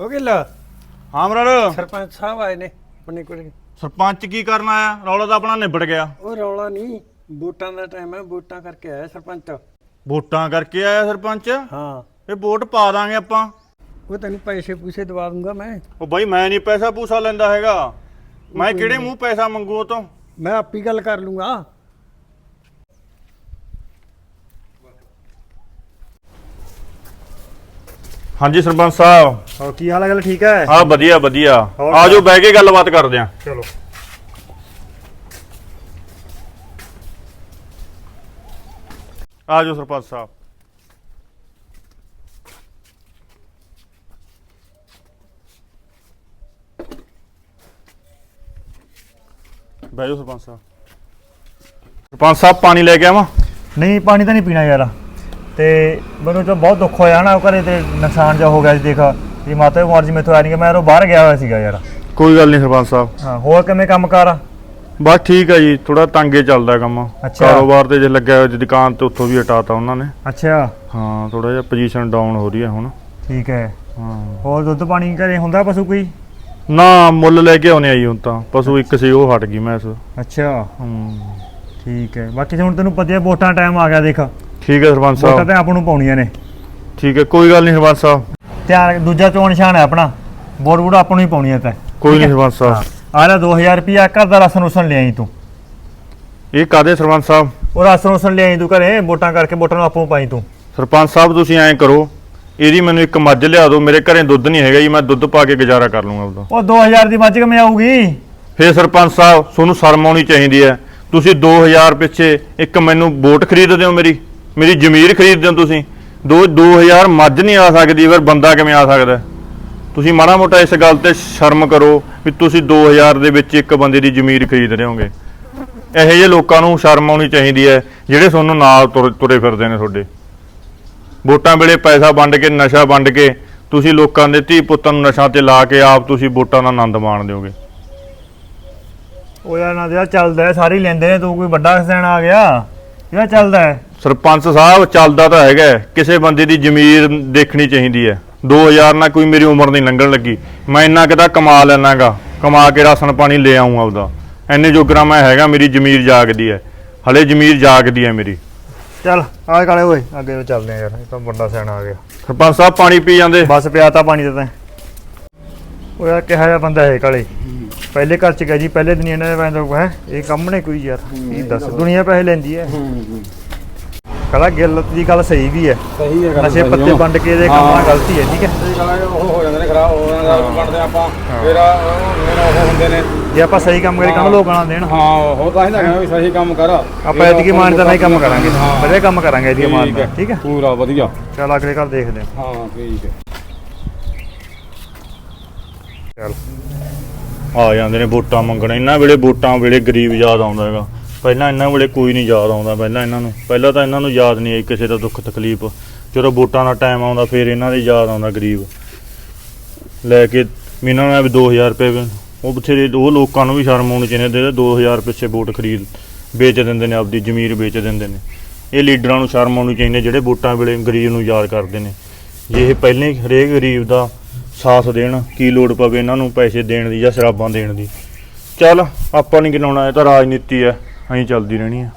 ਉਹ ਕਿਲਾ ਹਾਂ ਮਰਾੜ ਸਰਪੰਚ ਸਾਹਿਬ ਆਏ ਨੇ ਆਪਣੇ ਕੋਲ ਸਰਪੰਚ ਕੀ ਕਰਨ ਆਇਆ? ਰੌਲਾ ਤਾਂ ਆਪਣਾ ਨਿਬੜ ਗਿਆ। ਉਹ ਰੌਲਾ ਨਹੀਂ ਵੋਟਾਂ ਦਾ ਟਾਈਮ ਹੈ ਵੋਟਾਂ ਕਰਕੇ ਆਇਆ ਸਰਪੰਚ। ਵੋਟਾਂ ਕਰਕੇ ਆਇਆ ਸਰਪੰਚ? ਹਾਂ। ਇਹ ਵੋਟ ਪਾ ਦਾਂਗੇ ਆਪਾਂ। ਉਹ ਤੈਨੂੰ ਪੈਸੇ ਪੂਸੇ ਦਵਾ ਦੂੰਗਾ ਮੈਂ। ਉਹ ਬਾਈ ਮੈਂ ਨਹੀਂ ਪੈਸਾ ਪੂਸਾ ਲੈਂਦਾ ਹੈਗਾ। ਮੈਂ ਕਿਹੜੇ ਮੂੰਹ ਪੈਸਾ ਮੰਗੂ ਉਹ ਤੋਂ? ਮੈਂ ਆਪੀ ਗੱਲ ਕਰ ਲੂੰਗਾ। ਹਾਂਜੀ ਸਰਪੰਚ ਸਾਹਿਬ। ਹੋਰ ਕੀ ਹਾਲ ਹੈ? ਗੱਲ ਠੀਕ ਹੈ? ਹਾਂ ਵਧੀਆ ਵਧੀਆ। ਹੋਰ ਆਜੋ ਬਹਿ ਕੇ ਗੱਲਬਾਤ ਕਰਦੇ ਆਂ ਚਲੋ। ਆਜੋ ਸਰਪੰਚ ਸਾਹਿਬ। ਬਹਿ ਜਾਓ ਸਰਪੰਚ ਸਾਹਿਬ। ਸਰਪੰਚ ਸਾਹਿਬ ਪਾਣੀ ਲੈ ਕੇ ਆਵਾਂ? ਨਹੀਂ ਪਾਣੀ ਤਾਂ ਨਹੀਂ ਪੀਣਾ ਯਾਰ। ਤੇ ਮੈਨੂੰ ਤਾਂ ਬਹੁਤ ਦੁੱਖ ਹੋਇਆ ਨਾ ਉਹ ਘਰੇ ਤੇ ਨੁਕਸਾਨ ਜਾ ਹੋ ਗਿਆ ਜੀ ਦੇਖ ਇਹ ਮਾਤਾ ਬਿਮਾਰ ਜੀ ਮੈਥੋਂ ਆ ਹੈ ਮੈਂ ਉਹ ਬਾਹਰ ਗਿਆ ਹੋਇਆ ਸੀਗਾ ਯਾਰ। ਕੋਈ ਗੱਲ ਨਹੀਂ ਸਰਪੰਚ ਸਾਹਿਬ। ਹਾਂ ਹੋਰ ਕਿਵੇਂ ਕੰਮ ਕਾਰ ਬਸ ਠੀਕ ਹੈ ਜੀ ਥੋੜਾ ਤੰਗੇ ਚੱਲਦਾ ਕੰਮ। ਅੱਛਾ। ਕਾਰੋਬਾਰ ਤੇ ਜੇ ਲੱਗਿਆ ਹੋਇਆ ਜੀ ਦੁਕਾਨ ਤੇ ਉੱਥੋਂ ਵੀ ਹਟਾਤਾ ਉਹਨਾਂ ਨੇ। ਅੱਛਾ। ਹਾਂ ਥੋੜਾ ਜਿਹਾ ਪੋਜੀਸ਼ਨ ਡਾਊਨ ਹੋ ਰਹੀ ਹੈ ਹੁਣ। ਠੀਕ ਹੈ। ਹਾਂ। ਹੋਰ ਦੁੱਧ ਪਾਣੀ ਘਰੇ ਹੁੰਦਾ ਪਸ਼ੂ ਕੋਈ? ਨਾ ਮੁੱਲ ਲੈ ਕੇ ਆਉਣੇ ਆਈ ਹੁਣ ਤਾਂ। ਪਸ਼ੂ ਇੱਕ ਸੀ ਉਹ ਹਟ ਗਈ ਮੈਂ ਇਸ। ਅੱਛਾ। ਹੂੰ। ਠੀਕ ਹੈ। ਬਾਕੀ ਹੁਣ ਤੈਨੂੰ ਪਤਾ ਹੈ ਵੋਟਾਂ ਟਾਈਮ ਆ ਗਿਆ ਦੇਖ। ਠੀਕ ਹੈ ਸਰਪੰਚ ਵੋਟਾਂ ਸਾਹਿਬ। ਤਾਂ ਆਪ ਨੂੰ ਪਾਉਣੀਆਂ ਨੇ। ਠੀਕ ਹੈ ਕੋਈ ਗੱਲ ਨਹੀਂ ਸਰਪੰਚ ਸਾਹਿਬ। ਧਿਆਨ ਦੂਜਾ ਚੋਣ ਨਿਸ਼ਾਨ ਹੈ ਆਪਣਾ। ਵੋਟ ਵੋਟ ਆਪ ਨੂੰ ਹੀ ਪਾਉਣੀ ਹੈ ਤਾਂ। ਕੋਈ ਨਹੀਂ ਸਰਪੰਚ ਸਾਹਿਬ। ਆ ਲੈ 2000 ਰੁਪਿਆ ਘਰ ਦਾ ਰਾਸ਼ਨ ਰੂਸ਼ਨ ਲਿਆਈ ਤੂੰ। ਇਹ ਕਾਦੇ ਸਰਪੰਚ ਸਾਹਿਬ? ਉਹ ਰਾਸ਼ਨ ਰੂਸ਼ਨ ਲਿਆਈ ਤੂੰ ਘਰੇ ਵੋਟਾਂ ਕਰਕੇ ਵੋਟਾਂ ਨੂੰ ਆਪੋ ਪਾਈ ਤੂੰ। ਸਰਪੰਚ ਸਾਹਿਬ ਤੁਸੀਂ ਐਂ ਕਰੋ ਇਹਦੀ ਮੈਨੂੰ ਇੱਕ ਮੱਝ ਲਿਆ ਦਿਓ ਮੇਰੇ ਘਰੇ ਦੁੱਧ ਨਹੀਂ ਹੈਗਾ ਜੀ ਮੈਂ ਦੁੱਧ ਪਾ ਕੇ ਗੁਜ਼ਾਰਾ ਕਰ ਲੂੰਗਾ ਉਹਦਾ ਉਹ 2000 ਦੀ ਮੱਝ ਕਿਵੇਂ ਆਊਗੀ? ਫੇਰ ਸਰਪੰਚ ਸਾਹਿਬ ਤੁਹਾਨੂੰ ਸ਼ਰਮ ਆਉਣੀ ਚਾਹੀਦੀ ਹੈ। ਤੁਸੀਂ 2000 ਪਿੱਛੇ ਇੱਕ ਮੈਨੂੰ ਵੋਟ ਖਰੀਦਦੇ ਹੋ ਮੇਰੀ। ਮੇਰੀ ਜ਼ਮੀਰ ਖਰੀਦਦੇ ਹੋ ਤੁਸੀਂ? ਦੋ 2000 ਮੱਝ ਨਹੀਂ ਆ ਸਕਦੀ, ਫਿਰ ਬੰਦਾ ਕਿਵੇਂ ਆ ਸਕਦਾ? ਤੁਸੀਂ ਮਾੜਾ ਮੋਟਾ ਇਸ ਗੱਲ ਤੇ ਸ਼ਰਮ ਕਰੋ ਵੀ ਤੁਸੀਂ 2000 ਦੇ ਵਿੱਚ ਇੱਕ ਬੰਦੇ ਦੀ ਜ਼ਮੀਰ ਖਰੀਦ ਰਹੇ ਹੋਗੇ। ਇਹੋ ਜਿਹੇ ਲੋਕਾਂ ਨੂੰ ਸ਼ਰਮ ਆਉਣੀ ਚਾਹੀਦੀ ਹੈ, ਜਿਹੜੇ ਤੁਹਾਨੂੰ ਨਾਲ ਤੁਰ- ਤੁਰੇ ਫਿਰਦੇ ਨੇ ਤੁਹਾਡੇ। ਵੋਟਾਂ ਵੇਲੇ ਪੈਸਾ ਵੰਡ ਕੇ, ਨਸ਼ਾ ਵੰਡ ਕੇ, ਤੁਸੀਂ ਲੋਕਾਂ ਦੇ ਧੀ ਪੁੱਤਾਂ ਨੂੰ ਨਸ਼ਾ ਤੇ ਲਾ ਕੇ ਆਪ ਤੁਸੀਂ ਵੋਟਾਂ ਦਾ ਆਨੰਦ ਮਾਣਦੇ ਹੋਗੇ ਉਹ ਯਾਰ ਨਾ, ਜਿਹੜਾ ਚੱਲਦਾ ਸਾਰੇ ਲੈਂਦੇ ਨੇ, ਤੂੰ ਕੋਈ ਵੱਡਾ ਹਸੈਨ ਆ ਗਿਆ, ਜਿਹੜਾ ਚੱਲਦਾ ਹੈ। ਸਰਪੰਚ ਸਾਹਿਬ ਚੱਲਦਾ ਤਾਂ ਹੈਗਾ। ਕਿਸੇ ਬੰਦੇ ਦੀ ਜ਼ਮੀਰ ਦੇਖਣੀ ਚਾਹੀਦੀ ਹੈ। 2000 ਨਾਲ ਕੋਈ ਮੇਰੀ ਉਮਰ ਨਹੀਂ ਲੰਘਣ ਲੱਗੀ। ਮੈਂ ਇੰਨਾ ਕਿਤਾ ਕਮਾ ਲੈਣਾਗਾ। ਕਮਾ ਕੇ ਰਾਸ਼ਨ ਪਾਣੀ ਲੈ ਆਉਂ ਆਪਦਾ। ਐਨੇ ਜੋਗਰਾ ਮੈਂ ਹੈਗਾ ਮੇਰੀ ਜ਼ਮੀਰ ਜਾਗਦੀ ਹੈ। ਹਲੇ ਜ਼ਮੀਰ ਜਾਗਦੀ ਹੈ ਮੇਰੀ। ਚੱਲ ਆ ਕਾਲੇ ਓਏ ਅੱਗੇ ਨੂੰ ਚੱਲਦੇ ਆ ਯਾਰ। ਇਹ ਤਾਂ ਵੱਡਾ ਸਿਆਣਾ ਆ ਗਿਆ। ਸਰਪੰਚ ਸਾਹਿਬ ਪਾਣੀ ਪੀ ਜਾਂਦੇ? ਬਸ ਪਾਣੀ ਤੇ ਤੈਂ। ਉਹ ਯਾਰ ਕਿਹਾ ਜਿਹਾ ਬੰਦਾ ਹੈ ਕਾਲੇ? ਪਹਿਲੇ ਘਰ ਚ ਗਿਆ ਜੀ ਪਹਿਲੇ ਦਿਨ ਇਹਨਾਂ ਦੇ ਬੰਦਾ ਹੈ ਇਹ ਕੰਮ ਨੇ ਕੋਈ ਯਾਰ। ਕੀ ਦੱਸ ਦੁਨੀਆ ਪੈਸੇ ਲੈਂਦੀ ਹੈ। ਕਹਲਾ ਗਿੱਲ ਦੀ ਗੱਲ ਸਹੀ ਵੀ ਹੈ। ਸਹੀ ਹੈ ਨਸ਼ੇ ਪੱਤੇ ਵੰਡ ਕੇ ਇਹਦੇ ਕੰਮ ਗਲਤੀ ਹੈ ਠੀਕ ਹੈ। ਉਹ ਹੋ ਜਾਂਦੇ ਨੇ ਖਰਾਬ ਹੋ। ਜਾਂਦੇ ਬਣਦੇ ਆਪਾਂ ਫਿਰ ਮੇਰਾ ਉਹ ਹੁੰਦੇ ਨੇ। ਜੇ ਆਪਾਂ ਸਹੀ ਕੰਮ ਕਰੀ ਕੰਮ ਲੋਕਾਂ ਨਾਲ ਦੇਣ। ਹਾਂ ਉਹ ਤਾਂ ਹੀ ਤਾਂ ਕਹਿੰਦਾ ਵੀ ਸਹੀ ਕੰਮ ਕਰ। ਆਪਾਂ ਐਤਕੀ ਇਮਾਨਦਾਰ ਨਾਲ ਹੀ ਕੰਮ ਕਰਾਂਗੇ। ਹਾਂ। ਵਧੀਆ ਕੰਮ ਕਰਾਂਗੇ ਐਤਕੀ ਇਮਾਨਦਾਰ ਠੀਕ ਹੈ। ਪੂਰਾ ਵਧੀਆ। ਚੱਲ ਅਗਲੇ ਘਰ ਦੇਖਦੇ ਹਾਂ। ਹਾਂ ਠੀਕ ਹੈ। ਚੱਲ। ਆ ਜਾਂਦੇ ਨੇ ਵੋਟਾਂ ਮੰਗਣ। ਇਹਨਾਂ ਵੇਲੇ ਵੋਟਾਂ ਵੇਲੇ ਗਰੀਬ ਯਾਦ ਆਉਂਦਾ ਹੈਗਾ। ਪਹਿਲਾਂ ਇਹਨਾਂ ਵੇਲੇ ਕੋਈ ਨਹੀਂ ਯਾਦ ਆਉਂਦਾ ਪਹਿਲਾਂ ਇਹਨਾਂ ਨੂੰ। ਪਹਿਲਾਂ ਤਾਂ ਇਹਨਾਂ ਨੂੰ ਯਾਦ ਨਹੀਂ ਆਈ ਕਿਸੇ ਦਾ ਦੁੱਖ, ਤਕਲੀਫ। ਜਦੋਂ ਵੋਟਾਂ ਦਾ ਟਾਈਮ ਆਉਂਦਾ, ਫਿਰ ਇਹਨਾਂ ਦੇ ਯਾਦ ਆਉਂਦਾ ਗਰੀਬ। ਲੈ ਕੇ ਵੀ ਇਹਨਾਂ ਨੂੰ ਵੀ 2000 ਰੁਪਏ ਉਹ ਬਥੇਰੇ ਉਹ ਲੋਕਾਂ ਨੂੰ ਵੀ ਸ਼ਰਮ ਆਉਣੀ ਚਾਹੀਦੀ ਜਿਹੜੇ 2000 ਪਿੱਛੇ ਵੋਟ ਖਰੀਦ ਵੇਚ ਦਿੰਦੇ ਨੇ, ਆਪਦੀ ਜ਼ਮੀਰ ਵੇਚ ਦਿੰਦੇ ਨੇ। ਇਹ ਲੀਡਰਾਂ ਨੂੰ ਸ਼ਰਮ ਆਉਣੀ ਚਾਹੀਦੀ ਜਿਹੜੇ ਵੋਟਾਂ ਵੇਲੇ ਗਰੀਬ ਨੂੰ ਯਾਦ ਕਰਦੇ ਨੇ। ਜੇ ਇਹ ਪਹਿਲਾਂ ਹੀ ਹਰੇਕ ਗਰੀਬ ਦਾ ਸਾਥ ਦੇਣ, ਕੀ ਲੋੜ ਪਵੇ ਇਹਨਾਂ ਨੂੰ ਪੈਸੇ ਦੇਣ ਦੀ ਜਾਂ ਸ਼ਰਾਬਾਂ ਦੇਣ ਦੀ। ਚੱਲ, ਆਪਾਂ ਨਹੀਂ ਗਿਣਾਉਣਾ, ਇਹ ਤਾਂ ਰਾਜਨੀਤੀ ਹੈ। ਐਂ ਚੱਲਦੀ ਰਹਿਣੀ ਹੈ